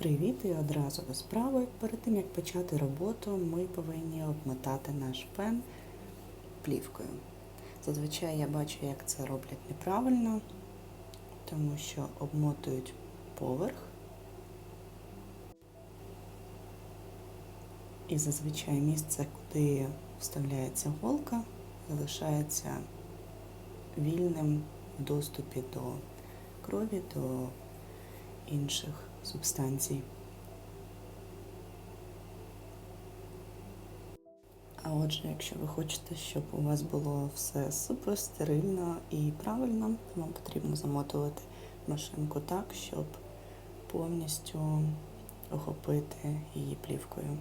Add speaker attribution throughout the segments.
Speaker 1: Привіт і одразу до справи. Перед тим як почати роботу, ми повинні обмотати наш пен плівкою. Зазвичай я бачу, як це роблять неправильно, тому що обмотують поверх. І зазвичай місце, куди вставляється голка, залишається вільним в доступі до крові, до інших субстанцій. А отже, якщо ви хочете, щоб у вас було все супер стерильно і правильно, вам потрібно замотувати машинку так, щоб повністю охопити її плівкою.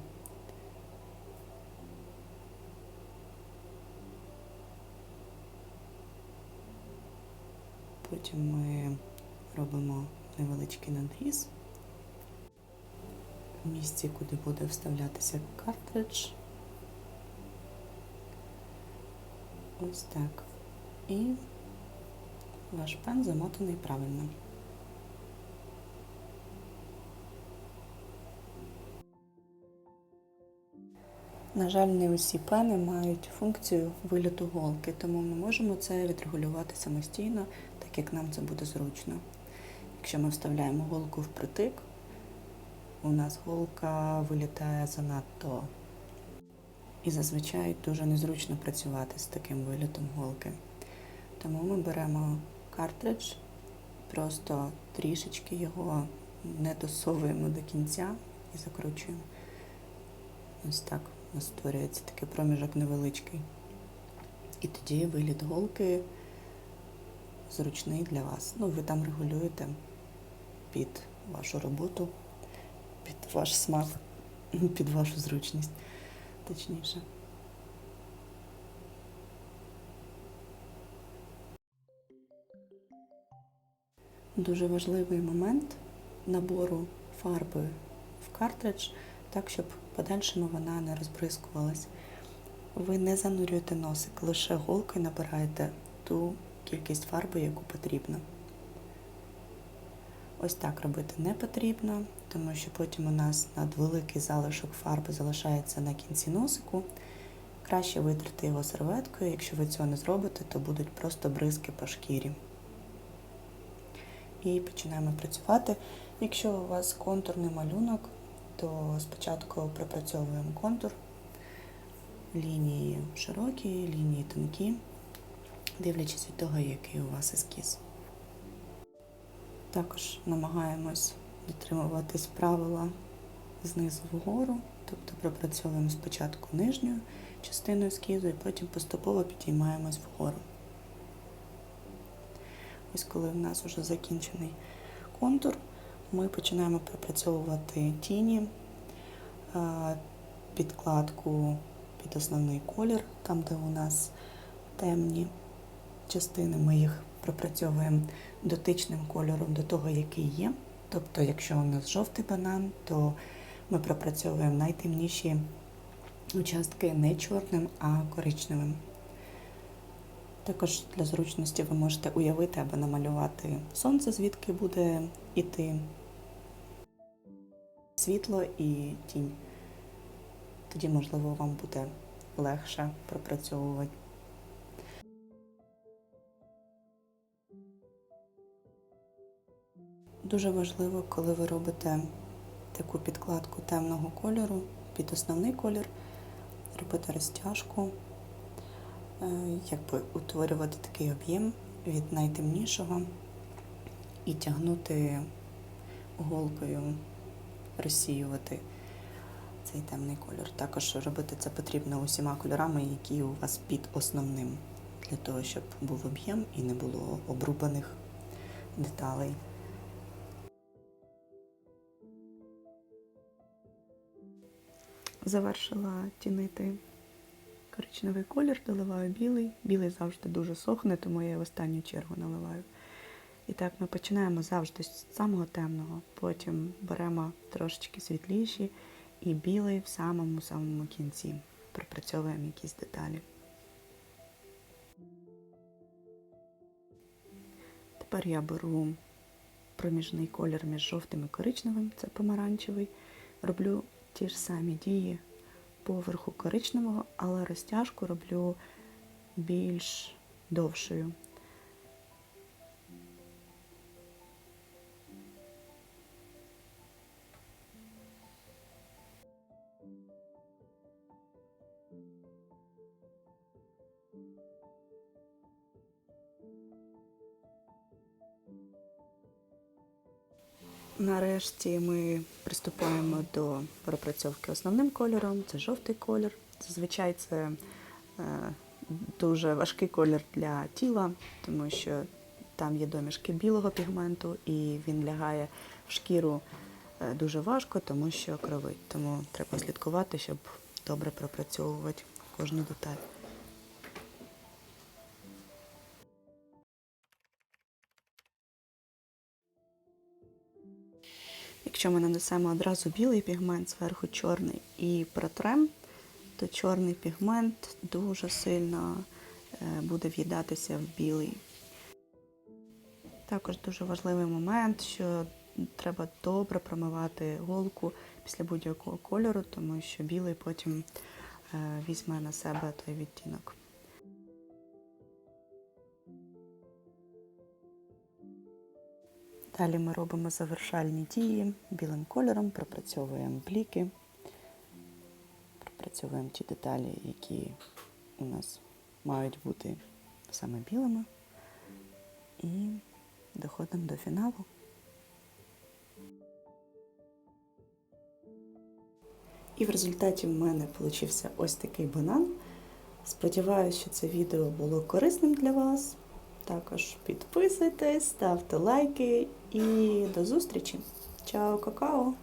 Speaker 1: Потім ми робимо невеличкий надріз місці, куди буде вставлятися картридж. Ось так. І ваш пен замотаний правильно. На жаль, не усі пени мають функцію виліту голки, тому ми можемо це відрегулювати самостійно, так як нам це буде зручно. Якщо ми вставляємо голку впритик, у нас голка вилітає занадто. І зазвичай дуже незручно працювати з таким вилітом голки. Тому ми беремо картридж, просто трішечки його не досовуємо до кінця і закручуємо. Ось так у нас створюється такий проміжок невеличкий. І тоді виліт голки зручний для вас. Ну, ви там регулюєте під вашу роботу, під ваш смак, під вашу зручність, точніше. Дуже важливий момент набору фарби в картридж, так, щоб подальшому вона не розбризкувалась. Ви не занурюєте носик, лише голкою набираєте ту кількість фарби, яку потрібно. Ось так робити не потрібно, тому що потім у нас надвеликий залишок фарби залишається на кінці носику. Краще витрати його серветкою. Якщо ви цього не зробите, то будуть просто бризки по шкірі. І починаємо працювати. Якщо у вас контурний малюнок, то спочатку пропрацьовуємо контур, лінії широкі, лінії тонкі, дивлячись від того, який у вас ескіз. Також намагаємось дотримуватись правила знизу вгору, тобто пропрацьовуємо спочатку нижню частину ескізу і потім поступово підіймаємось вгору. Ось коли в нас вже закінчений контур, ми починаємо пропрацьовувати тіні, підкладку під основний колір, там, де у нас темні частини, ми їх пропрацьовуємо дотичним кольором до того, який є. Тобто, якщо у нас жовтий банан, то ми пропрацьовуємо найтемніші участки не чорним, а коричневим. Також для зручності ви можете уявити або намалювати сонце, звідки буде йти світло і тінь. Тоді, можливо, вам буде легше пропрацьовувати. Дуже важливо, коли ви робите таку підкладку темного кольору під основний колір, робити розтяжку, якби утворювати такий об'єм від найтемнішого і тягнути голкою, розсіювати цей темний кольор. Також робити це потрібно усіма кольорами, які у вас під основним, для того, щоб був об'єм і не було обрубаних деталей. Завершила тінити коричневий колір, доливаю білий. Білий завжди дуже сохне, тому я в останню чергу наливаю. І так ми починаємо завжди з самого темного, потім беремо трошечки світліші і білий в самому-самому кінці. Пропрацьовуємо якісь деталі. Тепер я беру проміжний колір між жовтим і коричневим, це помаранчевий. Роблю ті ж самі дії поверху коричневого, але розтяжку роблю більш довшою. Нарешті ми приступаємо до пропрацьовки основним кольором. Це жовтий колір. Зазвичай це е, дуже важкий колір для тіла, тому що там є домішки білого пігменту, і він лягає в шкіру е, дуже важко, тому що кровить. Тому треба слідкувати, щоб добре пропрацьовувати кожну деталь. Якщо ми нанесемо одразу білий пігмент, зверху чорний і протрем, то чорний пігмент дуже сильно е, буде в'їдатися в білий. Також дуже важливий момент, що треба добре промивати голку після будь-якого кольору, тому що білий потім е, візьме на себе той відтінок. Далі ми робимо завершальні дії білим кольором, пропрацьовуємо бліки, пропрацьовуємо ті деталі, які у нас мають бути саме білими, і доходимо до фіналу. І в результаті в мене вийшов ось такий банан. Сподіваюся, що це відео було корисним для вас. Також підписуйтесь, ставте лайки і до зустрічі. Чао, какао!